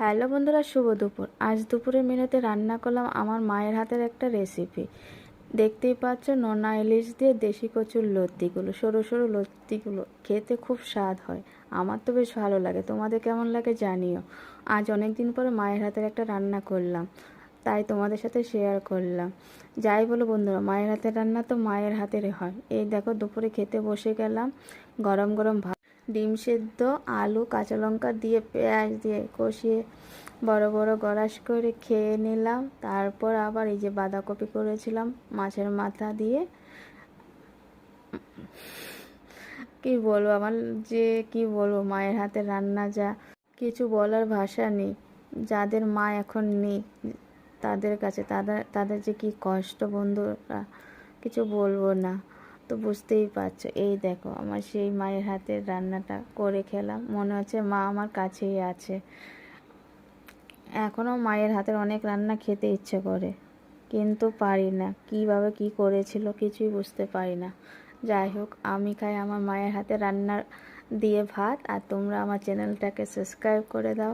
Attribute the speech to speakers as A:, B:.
A: Hello বন্ধুরা, শুভ দুপুর। আজ দুপুরের মেনুতে রান্না করলাম আমার মায়ের হাতের একটা রেসিপি দেখতেই পাচ্ছ, নোনা ইলিশ দিয়ে দেশি কচুর লত্তিগুলো সরু সরু লত্তিগুলো খেতে খুব স্বাদ হয়। আমার তো বেশ ভালো লাগে, তোমাদের কেমন লাগে জানিও। আজ অনেক দিন পরে মায়ের হাতের একটা রান্না করলাম, তাই তোমাদের সাথে শেয়ার করলাম। যাই বলো বন্ধুরা, মায়ের হাতের রান্না তো মায়ের হাতের হয়। এই দেখো, দুপুরে খেতে বসে গেলাম, গরম গরম ভাত ডিম সেদ্ধ, আলু, কাঁচা লঙ্কা দিয়ে পেঁয়াজ দিয়ে কষিয়ে বড় বড় গড়াস করে খেয়ে নিলাম। তারপর আবার এই যে বাঁধাকপি করেছিলাম, মাছের মাথা দিয়ে। কি বলব, আমার যে কি বলব, মায়ের হাতে রান্না যা, কিছু বলার ভাষা নেই। যাদের মা এখন নেই, তাদের কাছে, তাদের তাদের যে কি কষ্ট বন্ধুরা, কিছু বলব না। তো বুঝতেই পারছ। এই দেখো, আমার সেই মায়ের হাতের রান্নাটা করে খেলাম। মনে হচ্ছে মা আমার কাছেই আছে। এখনও মায়ের হাতের অনেক রান্না খেতে ইচ্ছে করে। কিন্তু পারি না। কীভাবে কি করেছিল কিছুই বুঝতে পারি না। যাই হোক, আমি খাই আমার মায়ের হাতে রান্নার দিয়ে ভাত। আর তোমরা আমার চ্যানেলটাকে সাবস্ক্রাইব করে দাও।